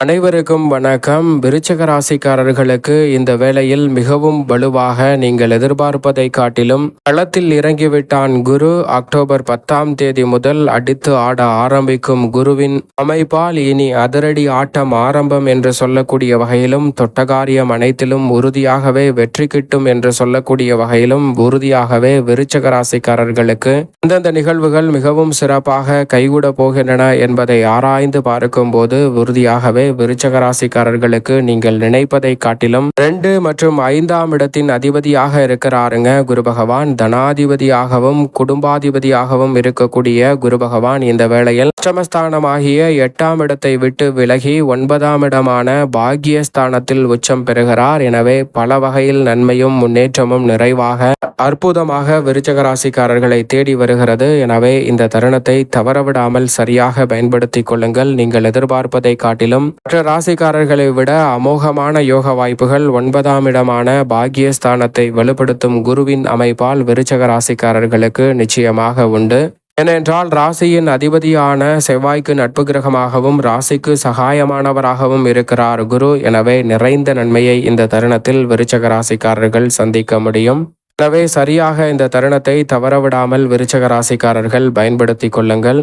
அனைவருக்கும் வணக்கம். விருச்சக ராசிக்காரர்களுக்கு இந்த வேளையில் மிகவும் வலுவாக நீங்கள் எதிர்பார்ப்பதை காட்டிலும் களத்தில் இறங்கிவிட்டான் குரு அக்டோபர் பத்தாம் தேதி முதல் அடித்து ஆட ஆரம்பிக்கும் குருவின் அமைப்பால் இனி அதிரடி ஆட்டம் ஆரம்பம் என்று சொல்லக்கூடிய வகையிலும் தொட்டகாரியம் அனைத்திலும் உறுதியாகவே வெற்றி கிட்டும் என்று சொல்லக்கூடிய வகையிலும் உறுதியாகவே விருச்சக ராசிக்காரர்களுக்கு அந்தந்த நிகழ்வுகள் மிகவும் சிறப்பாக கைகூட போகின்றன என்பதை ஆராய்ந்து பார்க்கும்போது உறுதியாகவே விருச்சக ராசிக்காரர்களுக்கு நீங்கள் நினைப்பதை காட்டிலும் ரெண்டு மற்றும் ஐந்தாம் இடத்தின் அதிபதியாக இருக்கிறாருங்க. குரு பகவான் தனாதிபதியாகவும் குடும்பாதிபதியாகவும் இருக்கக்கூடிய குரு பகவான் இந்த வேளையில் அஷ்டமஸ்தானமாகிய எட்டாம் இடத்தை விட்டு விலகி ஒன்பதாம் இடமான பாகியஸ்தானத்தில் உச்சம் பெறுகிறார். எனவே பல வகையில் நன்மையும் முன்னேற்றமும் நிறைவாக அற்புதமாக விருச்சக ராசிக்காரர்களை தேடி வருகிறது. எனவே இந்த தருணத்தை தவறவிடாமல் சரியாக பயன்படுத்திக் கொள்ளுங்கள். நீங்கள் எதிர்பார்ப்பதை காட்டிலும் மற்ற ராசிக்காரர்களை விட அமோகமான யோக வாய்ப்புகள் ஒன்பதாம் இடமான பாக்கியஸ்தானத்தை வலுப்படுத்தும் குருவின் அமைப்பால் விருச்சக ராசிக்காரர்களுக்கு நிச்சயமாக உண்டு. ஏனென்றால் ராசியின் அதிபதியான செவ்வாய்க்கு நட்பு கிரகமாகவும் ராசிக்கு சகாயமானவராகவும் இருக்கிறார் குரு. எனவே நிறைந்த நன்மையை இந்த தருணத்தில் விருச்சக ராசிக்காரர்கள் சந்திக்க முடியும். எனவே சரியாக இந்த தருணத்தை தவறவிடாமல் விருச்சக ராசிக்காரர்கள் பயன்படுத்திக் கொள்ளுங்கள்.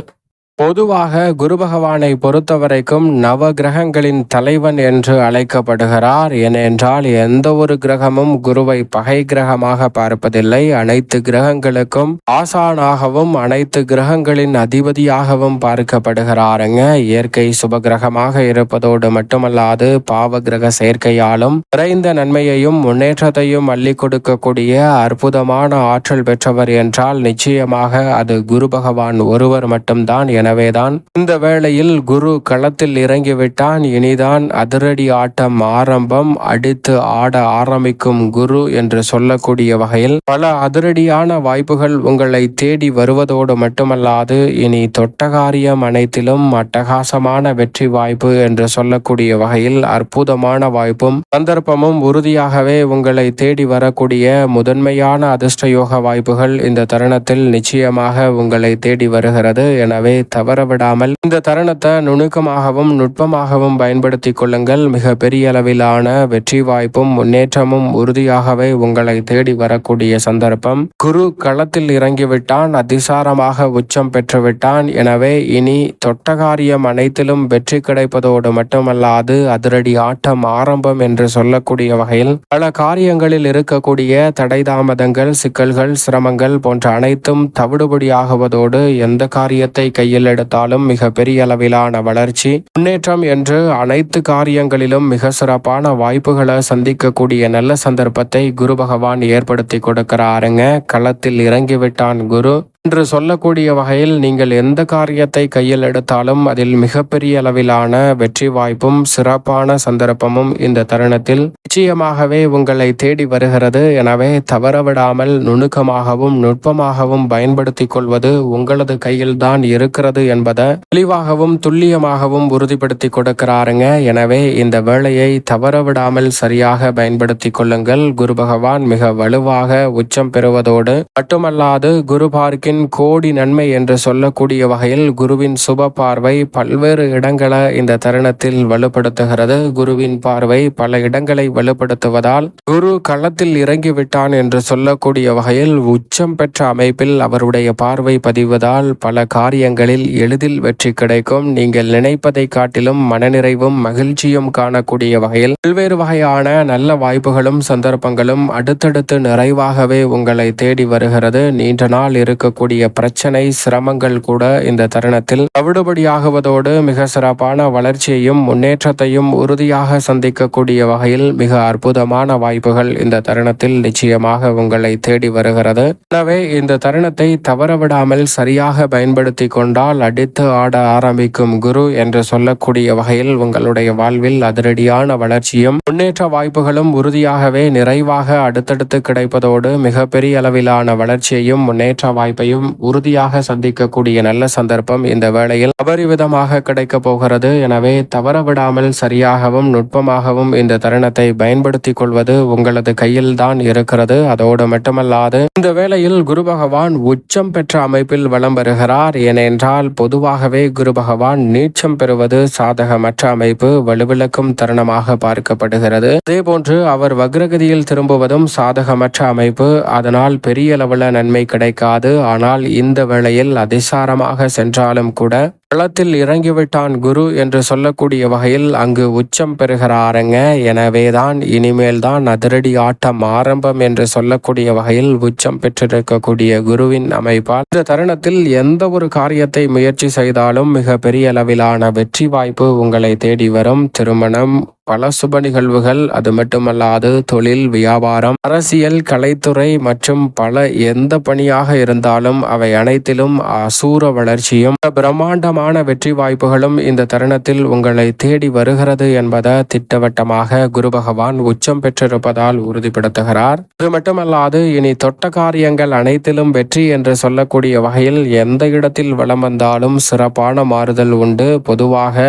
பொதுவாக குரு பகவானை பொறுத்தவரைக்கும் நவ கிரகங்களின் தலைவன் என்று அழைக்கப்படுகிறார். ஏனென்றால் எந்த ஒரு கிரகமும் குருவை பகை கிரகமாக பார்ப்பதில்லை. அனைத்து கிரகங்களுக்கும் ஆசானாகவும் அனைத்து கிரகங்களின் அதிபதியாகவும் பார்க்கப்படுகிறாருங்க. இயற்கை சுப கிரகமாக இருப்பதோடு மட்டுமல்லாது பாவ கிரக சேர்க்கையாலும் குறைந்த நன்மையையும் முன்னேற்றத்தையும் அள்ளி கொடுக்கக்கூடிய அற்புதமான ஆற்றல் பெற்றவர் என்றால் நிச்சயமாக அது குரு பகவான் ஒருவர் மட்டும்தான் எனவேதான். இந்த வேளையில் குரு களத்தில் இறங்கிவிட்டான். இனிதான் அதிரடி ஆட்டம் ஆரம்பம். அடித்து ஆட ஆரம்பிக்கும் குரு என்று சொல்லக்கூடிய வகையில் பல அதிரடியான வாய்ப்புகள் உங்களை தேடி வருவதோடு மட்டுமல்லாது இனி தொட்டகாரியம் அனைத்திலும் அட்டகாசமான வெற்றி வாய்ப்பு என்று சொல்லக்கூடிய வகையில் அற்புதமான வாய்ப்பும் சந்தர்ப்பமும் உறுதியாகவே உங்களை தேடி வரக்கூடிய முதன்மையான அதிர்ஷ்ட யோக வாய்ப்புகள் இந்த தருணத்தில் நிச்சயமாக உங்களை தேடி வருகிறது. எனவே தவற விடாமல் இந்த தருணத்தை நுணுக்கமாகவும் நுட்பமாகவும் பயன்படுத்திக் கொள்ளுங்கள். மிக பெரிய அளவிலான வெற்றி வாய்ப்பும் முன்னேற்றமும் உறுதியாகவே உங்களை தேடி வரக்கூடிய சந்தர்ப்பம். குரு களத்தில் இறங்கிவிட்டான் அதிசாரமாக உச்சம் பெற்றுவிட்டான். எனவே இனி தொட்டகாரியம் அனைத்திலும் வெற்றி கிடைப்பதோடு மட்டுமல்லாது அதிரடி ஆட்டம் ஆரம்பம் என்று சொல்லக்கூடிய வகையில் பல காரியங்களில் இருக்கக்கூடிய தடை தாமதங்கள் சிக்கல்கள் சிரமங்கள் போன்ற அனைத்தும் தவிடுபடியாகுவதோடு எந்த காரியத்தை கையில் எடுத்தாலும் மிக பெரிய அளவிலான வளர்ச்சி முன்னேற்றம் என்று அனைத்து காரியங்களிலும் மிக சிறப்பான வாய்ப்புகளை சந்திக்கக்கூடிய நல்ல சந்தர்ப்பத்தை குரு பகவான் ஏற்படுத்தி கொடுக்கிறாருங்க. களத்தில் இறங்கிவிட்டான் குரு. என்று சொல்லக்கூடிய வகையில் நீங்கள் எந்த காரியத்தை கையில் எடுத்தாலும் அதில் மிகப்பெரிய அளவிலான வெற்றி வாய்ப்பும் சிறப்பான சந்தர்ப்பமும் இந்த தருணத்தில் நிச்சயமாகவே உங்களை தேடி வருகிறது. எனவே தவறவிடாமல் நுணுக்கமாகவும் நுட்பமாகவும் பயன்படுத்திக் கொள்வது உங்களது கையில்தான் இருக்கிறது என்பதை தெளிவாகவும் துல்லியமாகவும் உறுதிப்படுத்தி கொடுக்கிறாருங்க. எனவே இந்த வேலையை தவறவிடாமல் சரியாக பயன்படுத்திக் கொள்ளுங்கள். குரு பகவான் மிக வலுவாக உச்சம் பெறுவதோடு மட்டுமல்லாது குரு பார்க்கின் கோடி நன்மை என்று சொல்லக்கூடிய வகையில் குருவின் சுப பார்வை பல்வேறு இடங்களை இந்த தருணத்தில் வலுப்படுத்துகிறது. குருவின் பார்வை பல இடங்களை வலுப்படுத்துவதால் குரு களத்தில் இறங்கிவிட்டான் என்று சொல்லக்கூடிய வகையில் உச்சம் பெற்ற அமைப்பில் அவருடைய பார்வை பதிவதால் பல காரியங்களில் எளிதில் வெற்றி கிடைக்கும். நீங்கள் நினைப்பதை காட்டிலும் மனநிறைவும் மகிழ்ச்சியும் காணக்கூடிய வகையில் பல்வேறு வகையான நல்ல வாய்ப்புகளும் சந்தர்ப்பங்களும் அடுத்தடுத்து நிறைவாகவே உங்களை தேடி வருகிறது. நீண்ட நாள் இருக்கக்கூடிய பிரச்சனை சிரமங்கள் கூட இந்த தருணத்தில் தவிடுபடியாகுவதோடு மிக சிறப்பான வளர்ச்சியையும் முன்னேற்றத்தையும் உறுதியாக சந்திக்கக்கூடிய வகையில் மிக அற்புதமான வாய்ப்புகள் இந்த தருணத்தில் நிச்சயமாக உங்களை தேடி வருகிறது. எனவே இந்த தருணத்தை தவறவிடாமல் சரியாக பயன்படுத்தி கொண்டால் அடித்து ஆட ஆரம்பிக்கும் குரு என்று சொல்லக்கூடிய வகையில் உங்களுடைய வாழ்வில் அதிரடியான வளர்ச்சியும் முன்னேற்ற வாய்ப்புகளும் உறுதியாகவே நிறைவாக அடுத்தடுத்து கிடைப்பதோடு மிகப்பெரிய அளவிலான வளர்ச்சியையும் முன்னேற்ற வாய்ப்பை வாய்ப்பையும் உறுதியாக சந்திக்கக்கூடிய நல்ல சந்தர்ப்பம் இந்த வேளையில் அபரிவிதமாக கிடைக்க போகிறது. எனவே தவறவிடாமல் சரியாகவும் நுட்பமாகவும் இந்த தருணத்தை பயன்படுத்திக் கொள்வது உங்களது கையில் தான் இருக்கிறது. அதோடு மட்டுமல்லாது இந்த வேளையில் குரு பகவான் உச்சம் பெற்ற அமைப்பில் வலம் வருகிறார். ஏனென்றால் பொதுவாகவே குரு பகவான் நீச்சம் பெறுவது சாதகமற்ற அமைப்பு. வலுவிளக்கும் தருணமாக பார்க்கப்படுகிறது. அதேபோன்று அவர் வக்ரகதியில் திரும்புவதும் சாதகமற்ற அமைப்பு. அதனால் பெரிய அளவுல நன்மை கிடைக்காது. ஆனால் இந்த வேளையில் அதிசாரமாக சென்றாலும் கூட களத்தில் இறங்கிவிட்டான் குரு என்று சொல்லக்கூடிய வகையில் அங்கு உச்சம் பெறுகிறாருங்க. எனவேதான் இனிமேல் தான் அதிரடி ஆட்டம் ஆரம்பம் என்று சொல்லக்கூடிய வகையில் உச்சம் பெற்றிருக்கக்கூடிய குருவின் அமைப்பால் இந்த தருணத்தில் எந்த ஒரு காரியத்தை முயற்சி செய்தாலும் மிக பெரிய அளவிலான வெற்றி வாய்ப்பு உங்களை தேடி வரும். திருமணம் பல சுப நிகழ்வுகள் அது மட்டுமல்லாது தொழில் வியாபாரம் அரசியல் கலைத்துறை மற்றும் பல எந்த பணியாக இருந்தாலும் அவை அனைத்திலும் அசூர வளர்ச்சியும் பிரம்மாண்டம் அதிகமான வெற்றி வாய்ப்புகளும் இந்த தருணத்தில் உங்களை தேடி வருகிறது என்பதை திட்டவட்டமாக குரு பகவான் உச்சம் பெற்றிருப்பதால் உறுதிப்படுத்துகிறார். அது மட்டுமல்லாது இனி தொட்ட காரியங்கள் அனைத்திலும் வெற்றி என்று சொல்லக்கூடிய வகையில் எந்த இடத்தில் வளம் வந்தாலும் சிறப்பான மாறுதல் உண்டு. பொதுவாக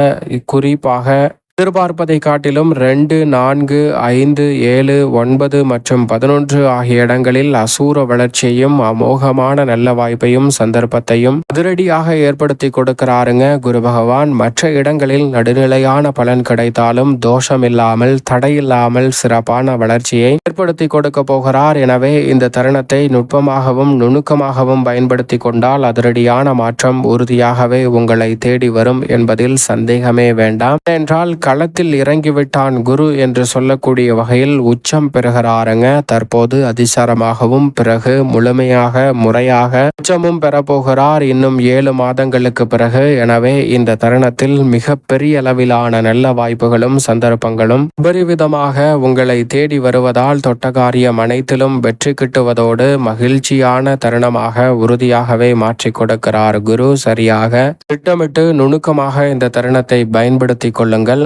குறிப்பாக எதிர்பார்ப்பதை காட்டிலும் ரெண்டு நான்கு ஐந்து ஏழு ஒன்பது மற்றும் பதினொன்று ஆகிய இடங்களில் அசூர வளர்ச்சியையும் அமோகமான நல்ல வாய்ப்பையும் சந்தர்ப்பத்தையும் அதிரடியாக ஏற்படுத்தி கொடுக்கிறாருங்க குரு பகவான். மற்ற இடங்களில் நடுநிலையான பலன் கிடைத்தாலும் தோஷம் இல்லாமல் தடையில்லாமல் சிறப்பான வளர்ச்சியை ஏற்படுத்தி கொடுக்க போகிறார். எனவே இந்த தருணத்தை நுட்பமாகவும் நுணுக்கமாகவும் பயன்படுத்தி கொண்டால் அதிரடியான மாற்றம் உறுதியாகவே உங்களை தேடி வரும் என்பதில் சந்தேகமே வேண்டாம். என்றால் களத்தில் இறங்கிவிட்டான் குரு என்று சொல்லக்கூடிய வகையில் உச்சம் பெறுகிறாருங்க. தற்போது அதிசாரமாகவும் பிறகு முழுமையாக முறையாக உச்சமும் பெறப்போகிறார். இன்னும் ஏழு மாதங்களுக்கு பிறகு. எனவே இந்த தருணத்தில் மிக பெரிய அளவிலான நல்ல வாய்ப்புகளும் சந்தர்ப்பங்களும் உபரிவிதமாக உங்களை தேடி வருவதால் தொட்டகாரியம் அனைத்திலும் வெற்றி கிட்டுவதோடு மகிழ்ச்சியான தருணமாக உறுதியாகவே மாற்றிக் கொடுக்கிறார் குரு. சரியாக திட்டமிட்டு நுணுக்கமாக இந்த தருணத்தை பயன்படுத்திக் கொள்ளுங்கள்.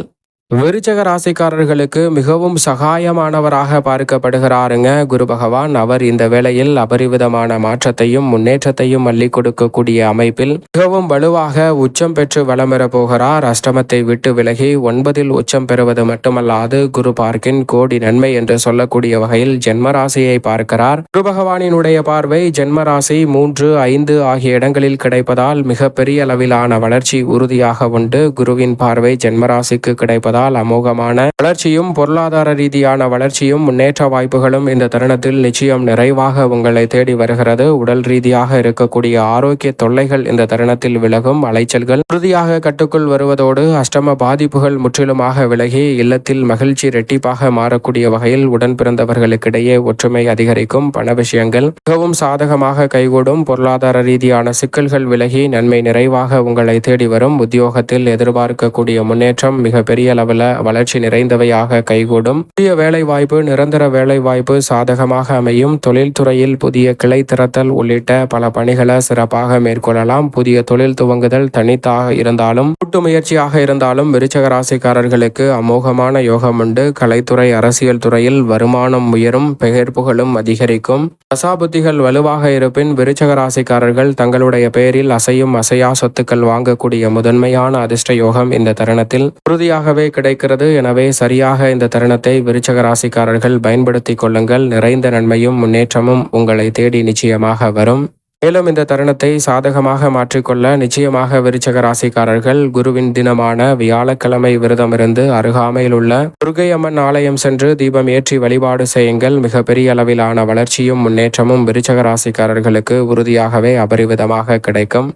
விருச்சக ராசிக்காரர்களுக்கு மிகவும் சகாயமானவராக பார்க்கப்படுகிறாருங்க. குரு பகவான் அவர் இந்த வேளையில் அபரிவிதமான மாற்றத்தையும் முன்னேற்றத்தையும் அள்ளி கொடுக்கக்கூடிய அமைப்பில் மிகவும் வலுவாக உச்சம் பெற்று வளம் போகிறார். அஷ்டமத்தை விட்டு விலகி ஒன்பதில் உச்சம் பெறுவது மட்டுமல்லாது குரு பார்க்கின் கோடி நன்மை என்று சொல்லக்கூடிய வகையில் ஜென்மராசியை பார்க்கிறார். குரு பகவானினுடைய பார்வை ஜென்மராசி மூன்று ஐந்து ஆகிய இடங்களில் கிடைப்பதால் மிக பெரிய அளவிலான வளர்ச்சி உறுதியாக உண்டு. குருவின் பார்வை ஜென்மராசிக்கு கிடைப்பதால் இருப்பதால் அமோகமான வளர்ச்சியும் பொருளாதார ரீதியான வளர்ச்சியும் முன்னேற்ற வாய்ப்புகளும் இந்த தருணத்தில் நிச்சயம் நிறைவாக உங்களை தேடி வருகிறது. உடல் ரீதியாக இருக்கக்கூடிய ஆரோக்கிய தொல்லைகள் இந்த தருணத்தில் விலகும். அலைச்சல்கள் உறுதியாக கட்டுக்குள் வருவதோடு அஷ்டம பாதிப்புகள் முற்றிலுமாக விலகி இல்லத்தில் மகிழ்ச்சி ரெட்டிப்பாக மாறக்கூடிய வகையில் உடன் பிறந்தவர்களுக்கிடையே ஒற்றுமை அதிகரிக்கும். பண விஷயங்கள் மிகவும் சாதகமாக கைகூடும். பொருளாதார ரீதியான சிக்கல்கள் விலகி நன்மை நிறைவாக உங்களை தேடி வரும். உத்தியோகத்தில் எதிர்பார்க்கக்கூடிய முன்னேற்றம் மிக பெரிய அளவில் வளர்ச்சி நிறைந்தவையாக கைகூடும். புதிய வேலைவாய்ப்பு நிரந்தர வேலைவாய்ப்பு சாதகமாக அமையும். தொழில்துறையில் புதிய கிளை திறத்தல் உள்ளிட்ட பல பணிகளை சிறப்பாக மேற்கொள்ளலாம். புதிய தொழில் துவங்குதல் தனித்தாக இருந்தாலும் கூட்டு முயற்சியாக இருந்தாலும் விருச்சக ராசிக்காரர்களுக்கு அமோகமான யோகம் உண்டு. கலைத்துறை அரசியல் துறையில் வருமானம் உயரும் பெயர் புகழும் அதிகரிக்கும். தசாபுத்திகள் வலுவாக இருப்பின் விருச்சக ராசிக்காரர்கள் தங்களுடைய பெயரில் அசையும் அசையா சொத்துக்கள் வாங்கக்கூடிய முதன்மையான அதிர்ஷ்ட யோகம் இந்த தருணத்தில். உறுதியாகவே கிடைக்கிறது. எனவே சரியாக இந்த தருணத்தை விருச்சக ராசிக்காரர்கள் பயன்படுத்திக் கொள்ளுங்கள். நிறைந்த நன்மையும் முன்னேற்றமும் உங்களை தேடி நிச்சயமாக வரும். மேலும் இந்த தருணத்தை சாதகமாக மாற்றிக்கொள்ள நிச்சயமாக விருச்சக ராசிக்காரர்கள் குருவின் தினமான வியாழக்கிழமை விரதமிருந்து அருகாமையில் உள்ள துர்கையம்மன் ஆலயம் சென்று தீபம் ஏற்றி வழிபாடு செய்யுங்கள். மிகப்பெரிய அளவிலான வளர்ச்சியும் முன்னேற்றமும் விருச்சக ராசிக்காரர்களுக்கு உறுதியாகவே அபரிவிதமாக கிடைக்கும்.